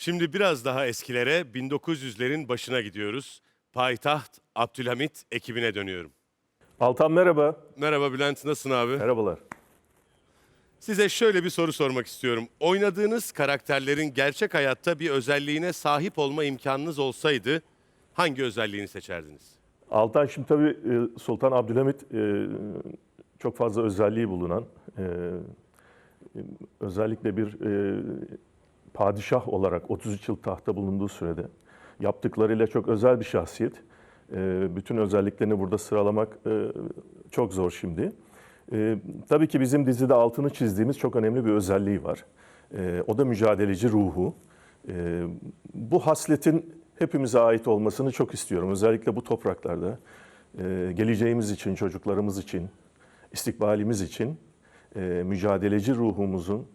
Şimdi biraz daha eskilere 1900'lerin başına gidiyoruz. Payitaht Abdülhamit ekibine dönüyorum. Altan merhaba. Merhaba Bülent nasılsın abi? Merhabalar. Size şöyle bir soru sormak istiyorum. Oynadığınız karakterlerin gerçek hayatta bir özelliğine sahip olma imkanınız olsaydı hangi özelliğini seçerdiniz? Altan şimdi tabii e, Sultan Abdülhamit e, çok fazla özelliği bulunan, e, özellikle bir e, padişah olarak 33 yıl tahta bulunduğu sürede yaptıklarıyla çok özel bir şahsiyet. E, Bütün özelliklerini burada sıralamak e, çok zor şimdi. E, Tabii ki bizim dizide altını çizdiğimiz çok önemli bir özelliği var. E, O da mücadeleci ruhu. Bu hasletin hepimize ait olmasını çok istiyorum. Özellikle bu topraklarda e, geleceğimiz için, çocuklarımız için, istikbalimiz için e, mücadeleci ruhumuzun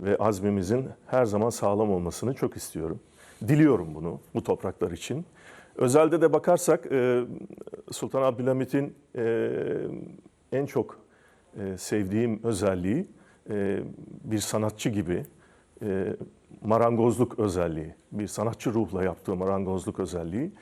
ve azmimizin her zaman sağlam olmasını çok istiyorum. Diliyorum bunu bu topraklar için. Özelde de bakarsak e, Sultan Abdülhamit'in e, en çok e, sevdiğim özelliği bir sanatçı gibi marangozluk özelliği, bir sanatçı ruhla yaptığı marangozluk özelliği.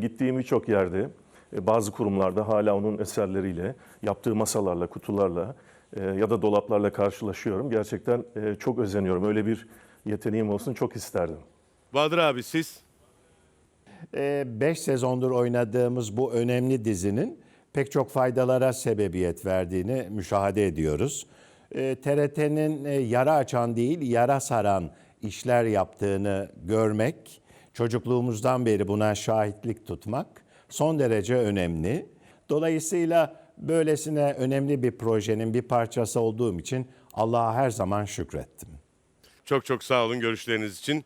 Gittiğim birçok yerde, bazı kurumlarda hala onun eserleriyle, yaptığı masalarla, kutularla e, ya da dolaplarla karşılaşıyorum. Gerçekten e, çok özeniyorum. Öyle bir yeteneğim olsun çok isterdim. Bahadır abi siz 5 sezondur oynadığımız bu önemli dizinin pek çok faydalara sebebiyet verdiğini müşahede ediyoruz. TRT'nin e, yara açan değil, yara saran işler yaptığını görmek, çocukluğumuzdan beri buna şahitlik tutmak son derece önemli. Dolayısıyla böylesine önemli bir projenin bir parçası olduğum için Allah'a her zaman şükrettim. çok çok sağ olun görüşleriniz için.